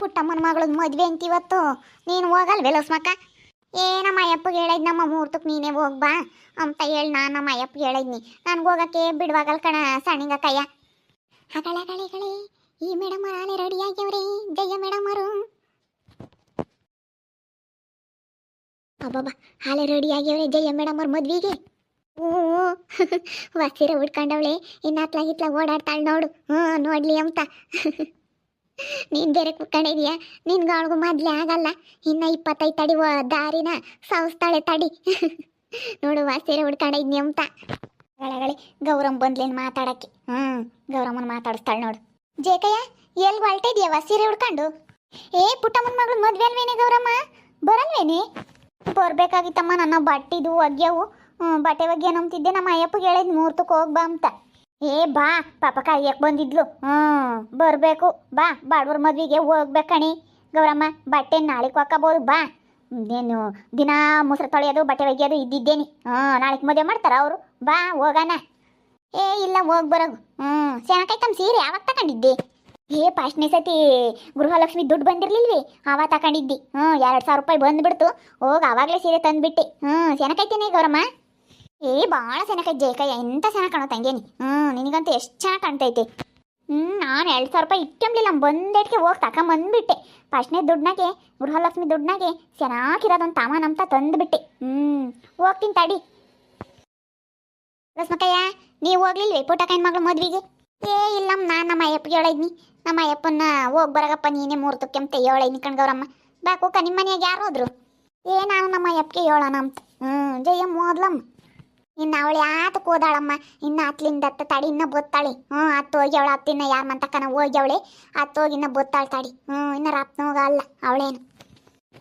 ಪುಟ್ಟಮ್ಮನ ಮಗಳದ್ ಮದ್ವೆ ಅಂತ ಇವತ್ತು. ನೀನು ಹೋಗಲ್ ಲಸ್ಮಕ್ಕ? ಏ, ನಮ್ಮ ಅಯ್ಯಪ್ಪಗೆ ಹೇಳಿದ್ ನಮ್ಮ ಮುಹೂರ್ತಕ್ಕೆ ನೀನೇ ಹೋಗ್ಬಾ ಅಂತ ಹೇಳಿ ನಾನು ನಮ್ಮ ಅಯ್ಯಪ್ಪಗೆ ಹೇಳಿದ್ನಿ. ನನ್ಗೆ ಹೋಗಕ್ಕೆ ಬಿಡುವಾಗಲ್ ಕಣ ಸಣ್ಣಿಂಗ ಕಯ್ಯ ಹಗಳ ಗಳಿಗಳೇ ಈ ಮೇಡಮ್ ಆಲೆ ರೆಡಿ ಆಗ್ಯವ್ರಿ ಜಯ ಮೇಡಮ್ ಅವರು. ಅಬ್ಬಬ್ಬ ಹಾಲೆ ರೆಡಿ ಜಯ ಮೇಡಮ್ ಅವ್ರ ಮದ್ವಿಗೆ. ಓ ವಸೀರ ಉಟ್ಕೊಂಡವಳೆ, ಇನ್ನು ಅತ್ಲಾಗಿತ್ಲಾಗ ಓಡಾಡ್ತಾಳೆ ನೋಡು. ಹ್ಞೂ ನೋಡ್ಲಿ ಅಂತ. ನೀನು ಬೇರೆ ನಿನ್ ಅವಳಿಗೂ ಮೊದ್ಲೇ ಆಗಲ್ಲ. ಇನ್ನ ಇಪ್ಪತ್ತೈದು ತಡಿ ವ- ದಾರಿನ ಸಾವಿಸ್ತಾಳೆ ತಡಿ. ನೋಡು ಸೀರೆ ಉಡ್ಕೊಂಡಿದ್ನಿ ಅಂತ. ಗಳಗಳಿ ಗೌರಮ್ ಬಂದ್ಲೇನ್ ಮಾತಾಡಕ್ಕೆ. ಹ್ಮ್, ಗೌರಮ್ಮನ ಮಾತಾಡಿಸ್ತಾಳೆ ನೋಡು. ಜೇಕಯ್ಯ ಎಲ್ಲಿ ಹೊಲ್ಟಿದ್ಯವ ಸೀರೆ ಉಡ್ಕೊಂಡು ಏ ಪುಟ್ಟಮ್ಮನ ಮಗಳು ಮದ್ವೆ ಅಲ್ವೇನೆ ಗೌರಮ್ಮ? ಬರಲ್ವೇನೆ? ಬರ್ಬೇಕಾಗಿತ್ತಮ್ಮ ನನ್ನ ಬಟ್ಟಿದು ಒಗ್ಯವು. ಬಟ್ಟೆ ಒಗ್ಯ ನಂಬ್ತಿದ್ದೆ, ನಮ್ಮ ಅಯ್ಯಪ್ಪಗೆ ಹೇಳಿದ್ ಮೂರ್ತಕ್ಕೆ ಹೋಗ್ಬಾ ಅಂತ. ಏ, ಬಾ. ಪಾಪ ಕಾಯಕ್ಕೆ ಬಂದಿದ್ಲು. ಹ್ಞೂ ಬರಬೇಕು. ಬಾ, ಬಾಡ್ವರ್ ಮದ್ವೆಗೆ ಹೋಗ್ಬೇಕಣಿ ಕಣಿ. ಗೌರಮ್ಮ, ಬಟ್ಟೆ ನಾಳೆ ಹಾಕಬೋದು. ಬಾ. ಏನು ದಿನ ಮೊಸರು ತೊಳೆಯೋದು, ಬಟ್ಟೆ ಒಗೆಯೋದು ಇದ್ದಿದ್ದೇನೆ. ಹ್ಞೂ ನಾಳೆಗೆ ಮದುವೆ ಮಾಡ್ತಾರ ಅವರು. ಬಾ, ಹೋಗಣ. ಏ, ಇಲ್ಲ, ಹೋಗಿ ಬರೋಗು. ಹ್ಞೂ ತಮ್ಮ ಸೀರೆ ಯಾವಾಗ ತಗೊಂಡಿದ್ದೆ? ಏ, ಪಾಸ್ಟ್ನೇ ಸತಿ ಗೃಹಲಕ್ಷ್ಮಿ ದುಡ್ಡು ಬಂದಿರ್ಲಿಲ್ವಿ? ಅವ ತಕೊಂಡಿದ್ದಿ ಹ್ಞೂ ಎರಡು ಸಾವಿರ ರೂಪಾಯಿ ಬಂದ್ಬಿಡ್ತು. ಹೋಗಿ, ಆವಾಗಲೇ ಸೀರೆ ತಂದುಬಿಟ್ಟೆ. ಹ್ಞೂ ಚೆನ್ನಾಗೈತೇನೆ ಗೌರಮ್ಮ. ಏ ಭಾಳ ಚೆನ್ನಾಗೈತೆ ಜೇಕಯ್ಯ ಎಂತ ಚೆನ್ನಾಗಿ ಕಾಣೋ ತಂಗೇನಿ ಹ್ಞೂ ನಿನಗಂತೂ ಎಷ್ಟು ಚೆನ್ನಾಗಿ ಕಾಣ್ತೈತೆ. ಹ್ಞೂ ನಾನು ಎರಡು ಸಾವಿರ ರೂಪಾಯಿ ಇಟ್ಟಂಬ್ಲಿಲ್ಲ ಬಂದೇಟ್ಗೆ ಹೋಗಿ ತಗೊಂಬಂದ್ಬಿಟ್ಟೆ ಫಸ್ಟ್ನೇ ದುಡ್ನಾಗೆ, ಗೃಹಲಕ್ಷ್ಮಿ ದುಡ್ನಾಗೆ ಚೆನ್ನಾಗಿರೋದೊಂದು ತಾಮಾನ ಅಂತ ತಂದುಬಿಟ್ಟೆ. ಹ್ಞೂ ಹೋಗ್ತೀನಿ ತಡಿ. ರಸ್ಮಕಯ್ಯ ನೀವು ಹೋಗ್ಲಿಲ್ವೇ ಪುಟ್ಟಕ್ಕನ ಮಗಳು ಮದುವೆಗೆ? ಏ ಇಲ್ಲಮ್ಮ ನಾನು ನಮ್ಮ ಅಯ್ಯಪ್ಪಗೆ ಹೇಳಿದ್ನಿ. ನಮ್ಮ ಅಯ್ಯಪ್ಪನ ಹೋಗಿ ಬರಗಪ್ಪ, ನೀನೇ ಮೂರ್ತಕ್ಕೆ ಅಂತ ಹೇಳೈನಿ ಕಣ್ಗವ್ರಮ್ಮ. ಬಾ ಕುಕ್ಕ ನಿಮ್ಮ ಮನೆಯಾಗ ಯಾರು ಹೋದ್ರು? ಏ, ನಾನು ನಮ್ಮ ಅಯ್ಯಪ್ಪಗೆ ಹೇಳೋಣ ಅಂತ. ಹ್ಞೂ ಜಯಮ್ಮ ಹೋದ್ಲಮ್ಮ. ಇನ್ನು ಅವಳು ಯಾತಕ್ಕೆ ಹೋದಾಳಮ್ಮ? ಇನ್ನು ಅತ್ಲಿಂದ ಹತ್ತ ತಡಿ ಇನ್ನ ಬೊತ್ತಾಳಿ. ಹ್ಞೂ ಹತ್ತು ಹೋಗ್ಯವಳ ಹತ್ತಿನ ಯಾರ ಮಂತಕ್ಕನ ಹೋಗ್ಯವಳೆ ಹತ್ತು ಹೋಗಿ ಇನ್ನ ಬೊತ್ತಾಳ ತಾಡಿ ಹ್ಞೂ, ಇನ್ನು ರಾಪ್ನ ಹೋಗ ಅಲ್ಲ ಅವಳೇನು.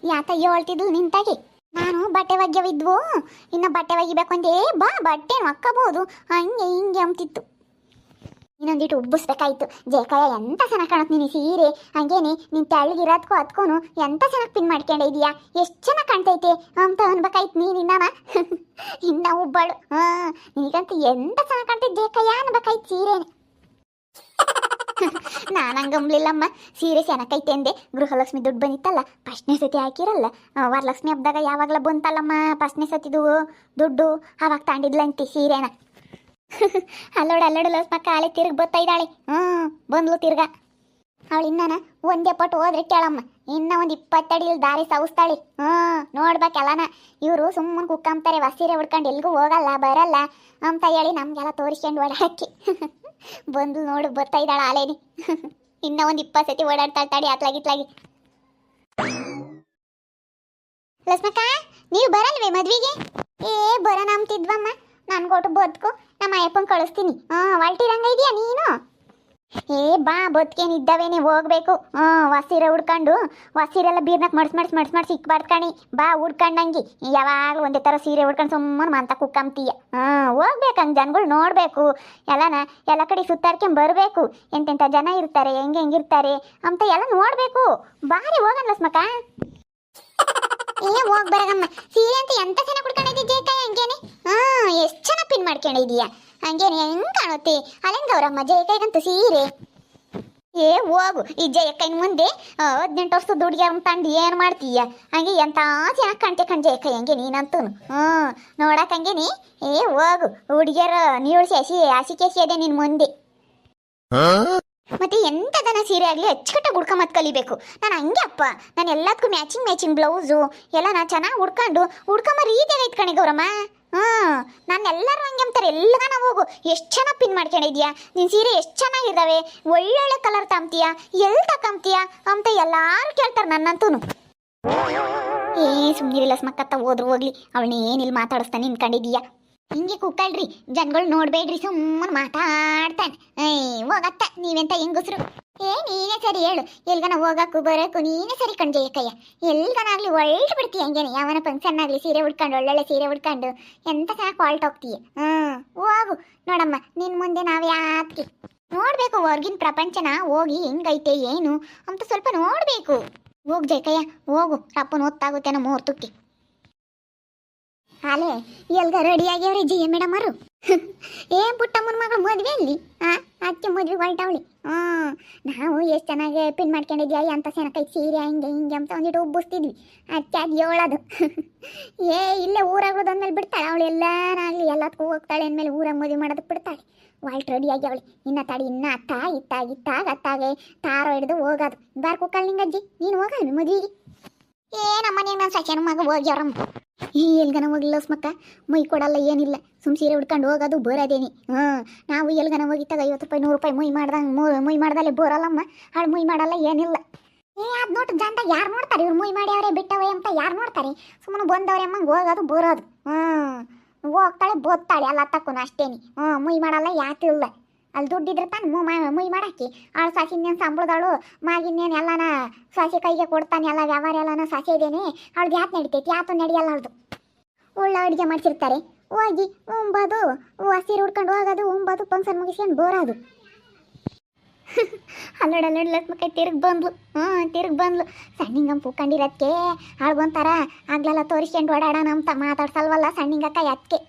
ಯಾತ ಹೇಳ್ತಿದ್ಲು ನಿಂತಾಗಿ ನಾನು ಬಟ್ಟೆ ಒಗ್ಯವಿದ್ವು. ಇನ್ನು ಬಟ್ಟೆ ಒಗಿಬೇಕು ಅಂದೇ ಬಾ, ಬಟ್ಟೆ ಒಕ್ಕಬಹುದು ಹಂಗೆ ಹಿಂಗೆ ಅಂತಿತ್ತು ಇನ್ನೊಂದಿಟ್ಟು ಉಬ್ಬಿಸ್ಬೇಕಾಯ್ತು. ಜಯಕಾಯ ಎಂತ ಚೆನ್ನಾಗಿ ಕಾಣತ್ ನೀನು ಸೀರೆ. ಹಂಗೇನೆ ನಿನ್ ತೆಳ್ಳಗಿರೋದ್ಕೂ ಅದ್ಕೋನು ಎಂತ ಚೆನ್ನಾಗಿ ಪಿನ್ ಮಾಡ್ಕೊಂಡಿದೀಯಾ ಎಷ್ಟು ಚೆನ್ನಾಗಿ ಕಾಣ್ತೈತೆ. ಅಂತ ಅನ್ಬೇಕಾಯ್ತು ನೀನ್ ಇನ್ನಮ್ಮ ಇನ್ನ ಒಬ್ಬಳು ಹಾ ಎಂತ ಚೆನ್ನಾಗಿ ಕಾಣ್ತೈತೆ ಜಯಕಾಯ ಅನ್ಬೇಕಾಯ್ತು ಸೀರೆನೆ. ನಾನು ಹಂಗಂಬ್ಲಿಲ್ಲಮ್ಮ ಸೀರೆ ಚೆನ್ನಾಗೈತೆ ಅಂದೆ. ಗೃಹಲಕ್ಷ್ಮಿ ದುಡ್ಡು ಬಂದಿತ್ತಲ್ಲ ಫಸ್ಟ್ನೇ ಸತಿ ಹಾಕಿರಲ್ಲ. ಆ, ವರಲಕ್ಷ್ಮಿ ಹಬ್ಬದಾಗ ಯಾವಾಗಲ ಬಂತಲ್ಲಮ್ಮ ಫಸ್ಟ್ನೇ ಸತಿದು ದುಡ್ಡು ಅವಾಗ ತಾಂಡಿದ್ಲಂತೆ ಸೀರೆನ. ಅಲ್ಲೋಡು ಅಲ್ಲೋಡು ಪಕ್ಕ ಆಳೆ ತಿರ್ಗಿ ಬರ್ತಾ ಇದ್ದಾಳೆ. ಹ್ಞೂ ಬಂದ್ಲು ತಿರ್ಗ. ಅವಳು ಇನ್ನಾನ ಒಂದೇ ಪಟ್ಟು ಹೋದ್ರೆ ಕೇಳಮ್ಮ. ಇನ್ನ ಒಂದು ಇಪ್ಪತ್ತಡಿಲಿ ದಾರಿ ಸವಿಸ್ತಾಳೆ ಹ್ಞೂ ನೋಡ್ಬೇಕಲ್ಲನ ಇವರು ಸುಮ್ಮನೆ ಕುಕ್ಕಂತಾರೆ ವಸೀರೆ ಉಡ್ಕೊಂಡು ಎಲ್ಗೂ ಹೋಗಲ್ಲ, ಬರಲ್ಲ ಅಂತ ಹೇಳಿ ನಮಗೆಲ್ಲ ತೋರಿಸ್ಕೊಂಡು ಓಡಾಡಕ್ಕೆ ಬಂದು ನೋಡು ಬರ್ತಾ ಇದ್ದಾಳೆ ಆಲೇನಿ ಇನ್ನ ಒಂದು ಇಪ್ಪತ್ತು ಸತಿ ಓಡಾಡ್ತಾಳೆ ತಡಿ ಅತ್ಲಾಗಿತ್ಲಾಗಿ ಲಸ್ಮಕ್ಕ, ನೀವು ಬರಲ್ವೇ ಮದ್ವಿಗೆ? ಏ, ಬರೋಣ ಅಂತಿದ್ವಮ್ಮ ನನ್ಗೊಟ್ಟು ಬದುಕು, ನಮ್ಮ ಅಯ್ಯಪ್ಪನ್ ಕಳಿಸ್ತೀನಿ. ಹಾಂ ಹೊಲ್ಟಿರಂಗ ಇದೆಯಾ ನೀನು? ಏ ಬಾ ಬದುಕೇನಿದ್ದವೇನೆ ಹೋಗ್ಬೇಕು. ಹ್ಞೂ ವಸೀರೆ ಉಡ್ಕೊಂಡು ವಸೀರೆಲ್ಲ ಬೀರ್ನಕ್ ಮಡ್ಸ್ ಮಡ್ಸ್ ಮಡ್ಸ್ ಮಡ್ಸ್ ಇಕ್ಬಾರ್ದ್ಕಣಿ ಬಾ, ಉಡ್ಕೊಂಡಂಗಿ. ಯಾವಾಗಲೂ ಒಂದೇ ಥರ ಸೀರೆ ಉಡ್ಕೊಂಡು ಸುಮ್ಮನೆ ಮಂತ ಕುಕ್ಕಂತೀಯ ಹಾಂ ಹೋಗ್ಬೇಕು ಹಂಗೆ ಜನಗಳು ನೋಡಬೇಕು. ಎಲ್ಲನ, ಎಲ್ಲ ಕಡೆ ಸುತ್ತಾಡ್ಕೊಂಡ್ ಬರಬೇಕು. ಎಂತೆಂಥ ಜನ ಇರ್ತಾರೆ, ಹೆಂಗೆ ಹೆಂಗಿರ್ತಾರೆ ಅಂತ ಎಲ್ಲ ನೋಡಬೇಕು. ಬಾರಿ ಹೋಗಲ್ಲ ಸ್ಮಕ ಏ ಹೋಗ್ ಬರಗಮ್ಮ. ಸೀರೆ ಅಂತ ಎಂತ ಚೆನ್ನಾಗಿ ಕುಡ್ಕೊಂಡಿದ್ದೆ ಜೇಕಾಯ ಹಂಗೇನೆ? ಹಾ, ಎಷ್ಟು ಚೆನ್ನಾಗಿ ಪಿನ್ ಮಾಡ್ಕೊಂಡಿದೀಯ ಹಂಗೇನೆ, ಹೆಂಗ್ ಕಾಣುತ್ತೆ? ಅಲೆಂಗವ್ರಮ್ಮ ಗೌರಮ್ಮ ಜಯಕಾಯ್ಗಂತ ಸೀರೆ. ಏ, ಹೋಗು. ಈ ಜಯಕ್ಕೈನ ಮುಂದೆ ಹದಿನೆಂಟು ವರ್ಷದ ಹುಡುಗಿಯರ್ ತಂದು ಏನು ಮಾಡ್ತೀಯ? ಹಂಗೆ ಎಂತ ಚೆನ್ನಾಗಿ ಕಾಣ್ತೆ ಕಣ್ ಜಯಕೈ ಹಂಗೆ ನೀನಂತೂ ಹ್ಞೂ ನೋಡಕ್ ನೀ ಏ, ಹೋಗು. ಹುಡುಗಿಯರ ಸಸಿ ಹಸಿ ಕೇಸಿ ಅದೇ ನಿನ್ ಮುಂದೆ. ಮತ್ತೆ ಎಂತದನ ಸೀರೆ ಆಗಲಿ ಅಚ್ಚುಕಟ್ಟಾಗಿ ಉಡ್ಕೊಂಬತ್ ಕಲಿಬೇಕು. ನಾನು ಹಂಗೆ ಅಪ್ಪ. ನಾನು ಎಲ್ಲದಕ್ಕೂ ಮ್ಯಾಚಿಂಗ್ ಮ್ಯಾಚಿಂಗ್ ಬ್ಲೌಸು ಎಲ್ಲ ನಾ ಚೆನ್ನಾಗಿ ಉಡ್ಕೊಂಡು ಉಡ್ಕೊಂಬ ರೀತಿಯಾಗಿ ಕಣೆ ಗೌರಮ್ಮ. ಹ್ಞೂ. ನಾನು ಎಲ್ಲರೂ ಹಂಗೆ ಅಂತಾರೆ. ಎಲ್ಲಗಾನ ಹೋಗು? ಎಷ್ಟು ಚೆನ್ನಾಗಿ ಪಿನ್ ಮಾಡ್ಕೊಂಡಿದ್ಯಾ? ನಿನ್ನ ಸೀರೆ ಎಷ್ಟು ಚೆನ್ನಾಗಿದ್ದಾವೆ? ಒಳ್ಳೊಳ್ಳೆ ಕಲರ್ ತಾಂಬ್ತೀಯ ಎಲ್ಲಿ ತಕೊಂತೀಯ ಅಂತ ಎಲ್ಲರೂ ಕೇಳ್ತಾರೆ ನನ್ನಂತೂ ಏ ಸುಮ್ಮನಿರಿಲ್ಲ ಸ್ಮಕ್ಕತ್ತ ಹೋದ್ರು ಹೋಗ್ಲಿ. ಅವಳನ್ನ ಏನಿಲ್ಲ ಮಾತಾಡಿಸ್ತಾನೆ ನಿನ್ಕೊಂಡಿದೀಯ ಹಿಂಗೆ ಕುಕ್ಕಳ್ರಿ ಜನಗಳು ನೋಡ್ಬೇಡ್ರಿ, ಸುಮ್ಮನೆ ಮಾತಾಡ್ತಾನೆ. ಏ ಹೋಗತ್ತ, ನೀವೆಂತ ಹೆಂಗಸ್ರು? ಏ, ನೀನೇ ಸರಿ ಹೇಳು. ಎಲ್ಗನ ಹೋಗಕ್ಕೂ ಬರೋಕ್ಕೂ ನೀನೇ ಸರಿ ಕಣ್ಜಯ್ಯಕ್ಕಯ್ಯ ಎಲ್ಗನಾಗ್ಲಿ ಒಳ್ಳೆ ಬಿಡ್ತೀಯ ಹಂಗೇನೆ. ಯಾವನ ಫಂಕ್ಷನ್ ಆಗ್ಲಿ ಸೀರೆ ಉಡ್ಕೊಂಡು, ಒಳ್ಳೊಳ್ಳೆ ಸೀರೆ ಉಡ್ಕೊಂಡು. ಎಂತ ಚೆನ್ನಾಗಿ ಕ್ವಾಲ್ಟ್ ಹೋಗ್ತೀಯ? ಹ್ಞೂ ಹೋಗು. ನೋಡಮ್ಮ, ನಿನ್ ಮುಂದೆ ನಾವು ಯಾತ್ಗೆ. ನೋಡ್ಬೇಕು, ಹೊರ್ಗಿನ ಪ್ರಪಂಚನ ಹೋಗಿ ಹೆಂಗೈತೆ, ಏನು ಅಂತ ಸ್ವಲ್ಪ ನೋಡ್ಬೇಕು. ಹೋಗ್ ಜಯಕಯ್ಯ ಹೋಗು. ಅಪ್ಪನ ನಮ್ಮ ಮುಹೂರ್ತಕ್ಕೆ. ಹಾಲೆ ಎಲ್ಗ ರೆಡಿ ಆಗ್ಯಾವ್ರಿ ಜಯ ಮೇಡಮ್ ಅವರು? ಏ ಪುಟ್ಟಮ್ಮನ ಮಗಳು ಮದ್ವೆ ಅಲ್ಲಿ? ಆ ಅತ್ತೆ ಮದ್ವೆ ಹೊಲ್ಟವಳಿ ಹಾ ನಾವು ಎಷ್ಟು ಚೆನ್ನಾಗಿ ಪಿನ್ ಮಾಡ್ಕೊಂಡಿದ್ಯಾ ಅಂತ ಸೆನಕೈ ಸೀರೆ, ಹಿಂಗೆ ಹಿಂಗೆ ಅಂತ ಒಂದಿಟ್ಟು ಉಬ್ಬಿಸ್ತಿದ್ವಿ. ಅತ್ತೆ ಅದು ಹೇಳೋದು ಏ, ಇಲ್ಲೇ ಊರಾಗೋದು ಅಂದ್ಮೇಲೆ ಬಿಡ್ತಾಳೆ? ಅವಳು ಎಲ್ಲಾರಾಗ್ಲಿ ಎಲ್ಲದಕ್ಕೂ ಹೋಗ್ತಾಳೆ ಅಂದಮೇಲೆ ಊರಾಗ ಮದುವೆ ಮಾಡೋದಕ್ಕೆ ಬಿಡ್ತಾಳೆ. ವಾಲ್ಟ್ ರೆಡಿ ಆಗ್ಯಾವಳಿ. ಇನ್ನ ತಡಿ ಇನ್ನ ಅತ್ತ ಇತ್ತ ಇತ್ತಾಗ ಅತ್ತಾಗೆ ತಾರೋ ಹಿಡಿದು ಹೋಗೋದು. ಬಾರ್ ಕುಕ್ಕಲ್ ನಿಂಗಜ್ಜಿ, ನೀನು ಹೋಗಲ್ವಿ ಮದುವೆಗೆ? ಏ ನಮ್ಮನೆ ನಾನು ಸಚನ ಮಗ ಹೋಗ್ಯಾರಮ್ಮ ಈ ಎಲ್ಗನ ಹೋಗಿಲ್ಲ ಮಕ್ಕ ಮೈ ಕೊಡಲ್ಲ, ಏನಿಲ್ಲ. ಸುಮ್ ಸೀರೆ ಉಡ್ಕೊಂಡು ಹೋಗೋದು ಬರೋದೇನಿ. ಹ್ಞೂ ನಾವು ಎಲ್ಗನ ಹೋಗಿತ್ತಾಗ ಐವತ್ತು ರೂಪಾಯಿ, ನೂರು ರೂಪಾಯಿ ಮುಯ್ ಮಾಡ್ದಂಗೆ ಮುಯ್ ಮಾಡ್ದಲ್ಲೇ ಬರಲ್ಲಮ್ಮ. ಹಾಳು ಮುಯ್ ಮಾಡಲ್ಲ, ಏನಿಲ್ಲ. ಏ, ಅದು ನೋಟ್ ಜಂಟ ಯಾರು ನೋಡ್ತಾರೆ? ಇವ್ರು ಮುಯ್ ಮಾಡ್ಯಾವ್ರೆ ಬಿಟ್ಟವೆ ಅಂತ ಯಾರು ನೋಡ್ತಾರೆ? ಸುಮ್ಮನೆ ಬಂದವ್ರೆ ಅಮ್ಮಂಗೆ ಹೋಗೋದು ಬರೋದು. ಹ್ಞೂ ಹೋಗ್ತಾಳೆ, ಬೋತ್ತಾಳೆ, ಅಲ್ಲ ತಕ್ಕೊನು ಅಷ್ಟೇನಿ. ಹ್ಞೂ ಮುಯ್ ಮಾಡಲ್ಲ ಯಾತಿಲ್ಲ ಅಲ್ಲಿ ದುಡ್ಡಿದ್ರೆ ತಾನು ಮು ಮುಯ್ ಮಾಡಾಕಿ ಆಳು ಸಾಸಿ ಸಂಬಳದಳು ಮಾಗಿನ್ನೇನು ಎಲ್ಲಾನ ಸಾಸಿ ಕೈಗೆ ಕೊಡ್ತಾನೆ, ಎಲ್ಲ ವ್ಯವಹಾರ ಎಲ್ಲಾನ ಸಾಸಿ ಇದೇನೆ. ಅವಳ್ದು ಯಾತ ನಡಿತೈತಿ? ಯಾತು ನಡೆಯಲ್ಲ ಅವಳ್ದು. ಉಳ್ಳ ಅಡುಗೆ ಮಾಡ್ಸಿರ್ತಾರೆ. ಹೋಗಿ, ಉಂಬೋದು ಹಸಿರು ಉಡ್ಕೊಂಡು ಹೋಗೋದು, ಉಂಬೋದು ಫಂಕ್ಷನ್ ಮುಗಿಸ್ಕೊಂಡು ಬೋರೋದು. ಅಲ್ಲೋಡ ಅಲ್ಲೋಡ್ಲ ಮಕ್ಕೈ ತಿರುಗಿ ಬಂದ್ಲು. ಹ್ಞೂ, ತಿರುಗಿ ಬಂದ್ಲು. ಸಣ್ಣಿಂಗಮ್ಮ ಪೂಕೊಂಡಿರತ್ಕೆ ಬಂತಾರ ಆಗ್ಲೆಲ್ಲ ತೋರಿಸ್ಕೊಂಡು ಓಡಾಡೋಣ ಅಂತ ಮಾತಾಡ್ಸಲ್ವಲ್ಲ ಸಣ್ಣಿಂಗಕ್ಕ ಎತ್ಕೆ.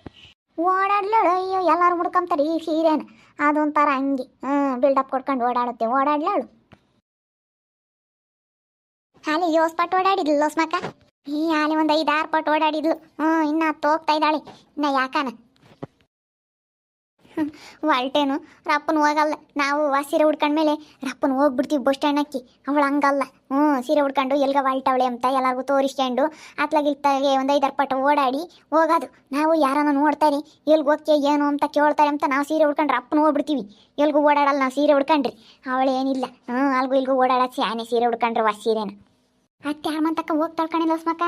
ಓಡಾಡ್ಲಳು ಅಯ್ಯೋ, ಎಲ್ಲರೂ ಮುಡ್ಕೊಂತಾರೆ ಈ ಸೀರೆನ. ಅದೊಂಥರ ಹಂಗೆ. ಹ್ಞೂ ಬಿಲ್ಡಪ್ ಕೊಡ್ಕೊಂಡು ಓಡಾಡುತ್ತೆ. ಓಡಾಡ್ಲಾಳು ಹಾಲಿ ಯೋಸ್ ಪಟ್ಟು ಓಡಾಡಿದ್ಲು ಲೋಸ್ಮಕ್ಕ ಈ ಹಾಲಿ, ಒಂದು ಐದಾರು ಆರು ಪಟ್ಟು ಓಡಾಡಿದ್ಲು. ಹ್ಞೂ, ಇನ್ನು ಹತ್ತು ಹೋಗ್ತಾ ಇದ್ದಾಳೆ. ಇನ್ನು ಯಾಕನ? ಹೊಲ್ಟೇನು ರಪ್ಪನ ಹೋಗಲ್ಲ. ನಾವು ಸೀರೆ ಉಡ್ಕೊಂಡ್ಮೇಲೆ ರಪ್ಪನ ಹೋಗ್ಬಿಡ್ತೀವಿ ಬಸ್ ಸ್ಟ್ಯಾಂಡಕ್ಕೆ ಅವಳು ಹಂಗಲ್ಲ. ಹ್ಞೂ, ಸೀರೆ ಉಡ್ಕೊಂಡು ಎಲ್ಗ ವಾಲ್ಟವಳೆ ಅಂತ ಎಲ್ಲರಿಗೂ ತೋರಿಸ್ಕೊಂಡು ಅತ್ಲಾಗಿಲ್ತಾಗೆ ಒಂದು ಐದಾರು ಪಟ್ಟು ಓಡಾಡಿ ಹೋಗೋದು. ನಾವು ಯಾರನ್ನ ನೋಡ್ತಾರೆ ಎಲ್ಗೆ ಹೋಗ್ತೀಯ, ಏನು ಅಂತ ಕೇಳ್ತಾರೆ ಅಂತ ನಾವು ಸೀರೆ ಉಡ್ಕೊಂಡ್ರೆ ಅಪ್ಪನ ಹೋಗ್ಬಿಡ್ತೀವಿ. ಎಲ್ಗೂ ಓಡಾಡಲ್ಲ ನಾವು ಸೀರೆ ಉಡ್ಕೊಂಡ್ರಿ. ಅವಳು ಏನಿಲ್ಲ. ಹ್ಞೂ, ಅಲ್ಗೂ ಇಲ್ಗೂ ಓಡಾಡೋದು ಸ್ಯಾನೆ ಸೀರೆ ಉಡ್ಕೊಂಡ್ರೆ ವಾ ಸೀರೆನ. ಅತ್ತೆ, ಹನುಮಂತಕ್ಕ ಹೋಗಿ ತಳ್ಕೊಂಡಿಲ್ಲ ಸ್ಮಕ್ಕ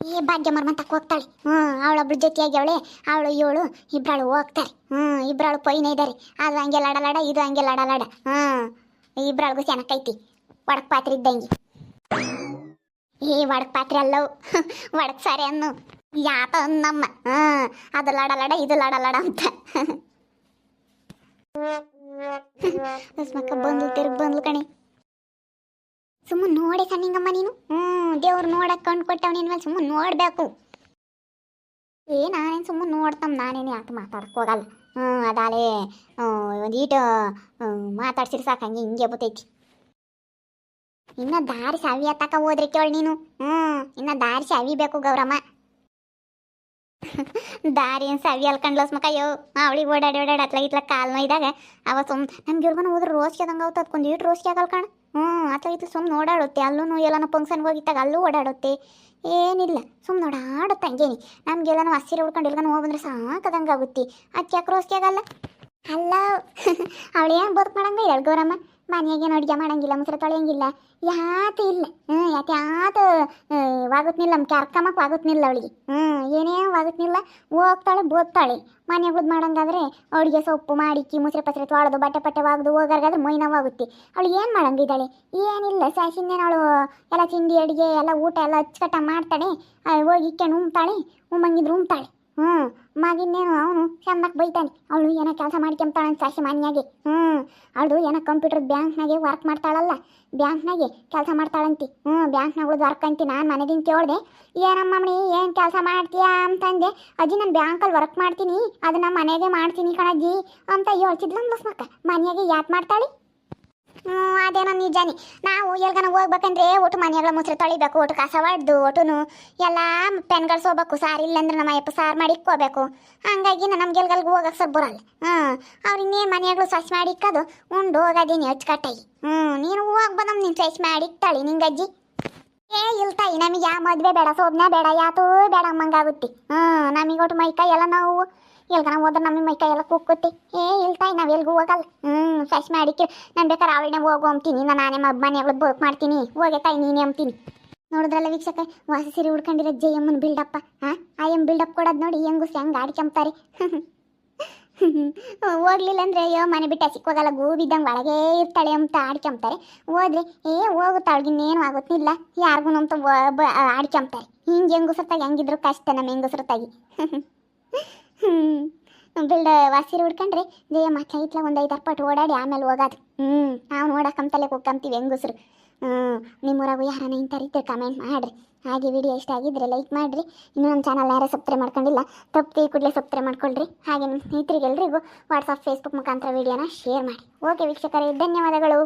ಏ, ಭಾಗ್ಯ ಮರ್ಮಂತಕ್ಕ ಹೋಗ್ತಾಳೆ ಹ್ಞೂ ಅವಳೊಬ್ಳು ಜೊತೆಯಾಗಿ ಅವಳೆ ಅವಳು ಇವಳು ಇಬ್ರಾಳು ಹೋಗ್ತಾರೆ. ಹ್ಞೂ ಇಬ್ರಾಳು ಪೈನ ಇದ್ದಾರೆ ಅದು ಹಂಗೆ ಲಡಲಾಡ, ಇದು ಹಂಗೆ ಲಡಲಾಡ. ಹ್ಞೂ ಇಬ್ರಾಳಿಗೂ ಸೆನಕೈತಿ ಒಡಕ್ ಪಾತ್ರೆ ಇದ್ದಂಗೆ. ಏ, ಒಡಕ್ ಪಾತ್ರೆ ಅಲ್ಲವು ಒಡಕ್ ಸಾರೆ ಅನ್ನು. ಯಾತ ನಮ್ಮ. ಹ್ಞೂ ಅದು ಲಡ ಲಡ ಇದು ಲಡ ಲಡ ಅಂತ. ಸ್ಮಕ್ಕ ಬಂದ್ಲು, ತಿರುಗಿ ಬಂದ್ಲು ಕಣೆ. ಸುಮ್ಮನೆ ನೋಡಿ ಸಣ್ಣಿಂಗಮ್ಮ ನೀನು. ಹ್ಞೂ ದೇವ್ರು ನೋಡಕ್ಕೆ ಕಣ್ ಕೊಟ್ಟವ್ ನಿನ್ ಮೇಲೆ ಸುಮ್ಮನೆ ನೋಡಬೇಕು. ಏ, ನಾನೇನು ಸುಮ್ಮನೆ ನೋಡ್ತಮ್ಮ ನಾನೇನು ಯಾಕೆ ಮಾತಾಡಕ್ ಹೋಗಲ್ಲ. ಹ್ಞೂ ಅದಾಲೆ ಒಂದು ಈಟು ಮಾತಾಡ್ಸಿರಿ ಸಾಕು, ಹಂಗೆ ಹಿಂಗೆ ಬತ್ತೈತಿ ಇನ್ನ ದಾರಿ ಸಾವಿ ಹತ್ತಕ ಹೋದ್ರಿ ಕೇಳಿ ನೀನು. ಹ್ಞೂ ಇನ್ನ ದಾರಿ ಸವಿಬೇಕು ಗೌರಮ್ಮ. ದಾರಿ ಏನು ಸವಿ ಅಲ್ಕಂಡ್ಲಸ್ ಮಕ್ಕ ಅಯ್ಯೋ ಅವಳಿಗೆ ಓಡಾಡಿ ಓಡಾಡಿ ಅತ್ಲಾಗ ಇತ್ಲಾಗ ಕಾಲ್ ನೋಯ್ದಾಗ ಅವ ಸುಮ್ ನಮ್ಗೆ ಇವ್ರಿಗನ ಹೋದ್ರೆ ರೋಸ್ಗೆ ಆಗುತ್ತೆ ಅದಕ್ಕೊಂದು ಈಟು ರೋಸ್ಗೆ ಆಗಲ್ಲ ಕಣ. ಹ್ಞೂ ಆತ ಇದು ಸುಮ್ಮನೆ ಓಡಾಡುತ್ತೆ. ಅಲ್ಲೂ ಎಲ್ಲನ ಫಂಕ್ಷನ್ಗೆ ಹೋಗಿದ್ದಾಗ ಅಲ್ಲೂ ಓಡಾಡುತ್ತೆ. ಏನಿಲ್ಲ ಸುಮ್ಮನೆ ಓಡಾಡುತ್ತೆ ಹಂಗೇನಿ. ನಮ್ಗೆಲ್ಲನೂ ಹಸಿರು ಉಡ್ಕೊಂಡು ಎಲ್ಗನ ಹೋಗ್ಬಂದ್ರೆ ಸಾಕದಂಗೆ ಆಗುತ್ತೆ ಅದಕ್ಕೆ ಆಗಲ್ಲ? ಅಲ್ಲ ಅವಳು ಏನು ಬದುಕು ಮಾಡಂಗ ಗೌರಮ್ಮ? ಮನೆಯಾಗೇನು ಅಡುಗೆ ಮಾಡಂಗಿಲ್ಲ, ಮುಸ್ರೆ ತೊಳೆಯಂಗಿಲ್ಲ. ಯಾತು ಇಲ್ಲ. ಹ್ಞೂ ಯಾಕೆ ಯಾತು ವಾಗುತ್ನಿಲ್ಲ, ನಮ್ಮ ಕರ್ಕಮಕ್ಕೆ ಅವಳಿಗೆ. ಹ್ಞೂ ಏನೇ ವಾಗುತ್ನಿಲ್ಲ, ಹೋಗ್ತಾಳೆ ಬೋದ್ತಾಳೆ ಮನೆಯಾಗ ಮಾಡಂಗಾದ್ರೆ ಅವಳಿಗೆ ಸೊಪ್ಪು ಮಾಡಿಕ್ಕಿ, ಮುಸ್ರೆ ಪಸ್ರೆ ತೊಳೆದು, ಬಟ್ಟೆ ಪಟ್ಟೆ ವಾಗ್ದು ಹೋಗಾರ್ಗಾದ್ರೆ ಮೈ ನೋವಾಗುತ್ತೆ ಅವಳಿಗೆ ಏನು ಮಾಡಂಗಿದ್ದಾಳೆ? ಏನಿಲ್ಲ ಸಾಸಿನ್ನೇನು ಅವಳು ಎಲ್ಲ ತಿಂಡಿ ಅಡುಗೆ, ಎಲ್ಲ ಊಟ ಎಲ್ಲ ಅಚ್ಚುಕಟ್ಟ ಮಾಡ್ತಾಳೆ. ಹೋಗಿ ಇಕ್ಕೊಂಡು ಉಮ್ತಾಳೆ ಉಮ್ಮಂಗಿದ್ರೆ ಉಮ್ತಾಳೆ ಹ್ಞೂ ಮಾಗಿನ್ನೇನು ಅವನು ಚೆಂದಕ್ಕೆ ಬೈತಾನೆ. ಅವಳು ಏನೋ ಕೆಲಸ ಮಾಡ್ಕೊಂತಾಳೆ ಅಂತ ಸಾಸಿ ಮನ್ಯಾಗೆ. ಹ್ಞೂ ಅವಳು ಏನೋ ಕಂಪ್ಯೂಟರ್ ಬ್ಯಾಂಕ್ನಾಗೆ ವರ್ಕ್ ಮಾಡ್ತಾಳಲ್ಲ. ಬ್ಯಾಂಕ್ನಾಗೆ ಕೆಲಸ ಮಾಡ್ತಾಳಂತಿ. ಹ್ಞೂ ಬ್ಯಾಂಕ್ನಾಗ ವರ್ಕ್ ಅಂತಿ. ನಾನು ಮನೆದಿಂದ ಕೇಳಿದೆ, ಏನಮ್ಮ ಏನು ಕೆಲಸ ಮಾಡ್ತೀಯಾ? ಅಂತಂದೆ. ಅಜ್ಜಿ, ನಾನು ಬ್ಯಾಂಕಲ್ಲಿ ವರ್ಕ್ ಮಾಡ್ತೀನಿ. ಅದನ್ನ ಮನೆಗೆ ಮಾಡ್ತೀನಿ ಕಣಜ್ಜಿ. ಅಂತ ಯೋಚಿದ್ಲಂ ಮಕ್ಕ ಮನೆಯಾಗೆ ಯಾಕೆ ಮಾಡ್ತಾಳೆ? ಅದೇನೋ ನಿಜಾನಿ. ನಾವು ಎಲ್ಗನ ಹೋಗ್ಬೇಕಂದ್ರೆ ಒಟ್ಟು ಮನೆಗಳ ಮುಸ್ರೆ ತೊಳಿಬೇಕು, ಒಟ್ಟು ಕಸ ಹೊಡ್ದು ಒಟ್ಟುನು ಎಲ್ಲ ಪೆನ್ಗಳು ಸೋಬೇಕು. ಸಾರ್ ಇಲ್ಲಂದ್ರೆ ನಮ್ಮ ಅಯ್ಯಪ್ಪ ಸಾರು ಮಾಡಿ ಇಕ್ಕೋಬೇಕು. ಹಂಗಾಗಿ ನಮ್ಗೆ ಎಲ್ಗಲ್ಗೆ ಹೋಗಕ್ಕೆ ಸರ್ ಬರಲ್ಲ. ಹ್ಞೂ ಅವ್ರು ಇನ್ನೇನು ಮನೆಗಳು ಸ್ವಚ್ಛ ಮಾಡಿ ಇಕ್ಕೋದು, ಉಂಡು ಹೋಗೋದೀನಿ ಅಚ್ಚುಕಟ್ಟಾಗಿ. ಹ್ಞೂ ನೀನು ಹೋಗ್ಬೋದು ಬಂದಮ್ ನೀನು ಸ್ವಚ್ಛ ಮಾಡಿ ಇಕ್ತಾಳಿ ನಿಂಗಜ್ಜಿ ಏ ಇಲ್ತಾಯಿ ನಮಗೆ ಯಾವ ಮದುವೆ ಬೇಡ ಸೋಬ್ನ ಬೇಡ, ಯಾತೂ ಬೇಡ ಅಮ್ಮಂಗಾಗುತ್ತೆ ಹ್ಞೂ ನಮಗೆ ಒಟ್ಟು ಮೈಕೈ ಎಲ್ಲ ನಾವು. ಎಲ್ಗನ ಹೋದ್ರೆ ನಮ್ಮ ಮೈ ಕೈ ಎಲ್ಲ ಕುಕ್ಕುತ್ತೆ ಏ ಇಲ್ತಾಯಿ ನಾವು ಎಲ್ಗೂ ಹೋಗಲ್ಲ. ಹ್ಞೂ ಫ್ರೆಶ್ ಮಾಡಿಕ್ಕೆ ನಾನು ಬೇಕಾದ್ರೆ ಅವಳನ್ನೇ ಹೋಗೋ ಅಂತೀನಿ ನಾನು ನಾನೇ ಮನೆಗಳು ಬೋಕ್ ಮಾಡ್ತೀನಿ. ಹೋಗೆ ತಾಯಿ, ನೀನೇ ಅಂತೀನಿ ನೋಡಿದ್ರಲ್ಲ ವೀಕ್ಷಕ ವಾಸ ಸೀರೆ ಉಡ್ಕೊಂಡಿರೋ ಜಯಮ್ಮನ ಬಿಲ್ಡಪ್ಪ ಆ ಎಂ ಬಿಲ್ಡಪ್ ಕೊಡೋದು ನೋಡಿ ಹೆಂಗು ಹೆಂಗೆ ಆಡ್ಕೊಂತಾರೆ ಹೋಗ್ಲಿಲ್ಲ ಅಂದ್ರೆ ಅಯ್ಯೋ, ಮನೆ ಬಿಟ್ಟ ಸಿಕ್ಕೋಗಲ್ಲ. ಗೂಬಿದ್ದಂಗೆ ಒಳಗೇ ಇರ್ತಾಳೆ ಅಂತ ಆಡ್ಕೊಂತಾರೆ ಹೋದ್ರೆ, ಏ ಹೋಗುತ್ತಾಳ್ಗೆ ಇನ್ನೇನು ಆಗುತ್ತಿಲ್ಲ ಯಾರಿಗೂ ಅಂತ ಆಡ್ಕೊಂತಾರೆ ಹಿಂಗೆ ಹೆಂಗುಸರ್ತಾಗಿ ಹೆಂಗಿದ್ರು ಕಷ್ಟ ನಮ್ಮ ಹೆಂಗುಸರ್ತಾಗಿ ಹ್ಞೂ ಬಿಲ್ಡ ವಾಸಿರು ಹುಡ್ಕಂಡ್ರೆ ಜಯಮ್ಮ ಇತ್ಲ ಒಂದು ಐದಾರು ಪಟ್ಟು ಓಡಾಡಿ ಆಮೇಲೆ ಹೋಗೋದು. ಹ್ಞೂ ನಾವು ನೋಡಕ್ಕಂತಲೇ ಕುಕ್ಕಂತೀವಿ ಹೆಂಗಸ್ರು. ನಿಮ್ಮೂರಾಗೂ ಯಾರನ್ನ ರೀತಿ ಕಮೆಂಟ್ ಮಾಡಿರಿ. ಹಾಗೆ ವಿಡಿಯೋ ಇಷ್ಟ ಆಗಿದ್ರೆ ಲೈಕ್ ಮಾಡಿರಿ. ಇನ್ನೂ ನಮ್ಮ ಚಾನಲ್ ಯಾರು ಸಬ್ಸ್ಕ್ರೈಬ್ ಮಾಡ್ಕೊಂಡಿಲ್ಲ ತಪ್ಪಿ ಕೂಡಲೇ ಸಬ್ಸ್ಕ್ರೈಬ್ ಮಾಡ್ಕೊಳ್ರಿ. ಹಾಗೆ ನಿಮ್ಮ ಸ್ನೇಹಿತರಿಗೆಲ್ಲರಿಗೂ ವಾಟ್ಸಪ್ ಫೇಸ್ಬುಕ್ ಮುಖಾಂತರ ವಿಡಿಯೋನ ಶೇರ್ ಮಾಡಿ. ಓಕೆ ವೀಕ್ಷಕರೇ, ಧನ್ಯವಾದಗಳು.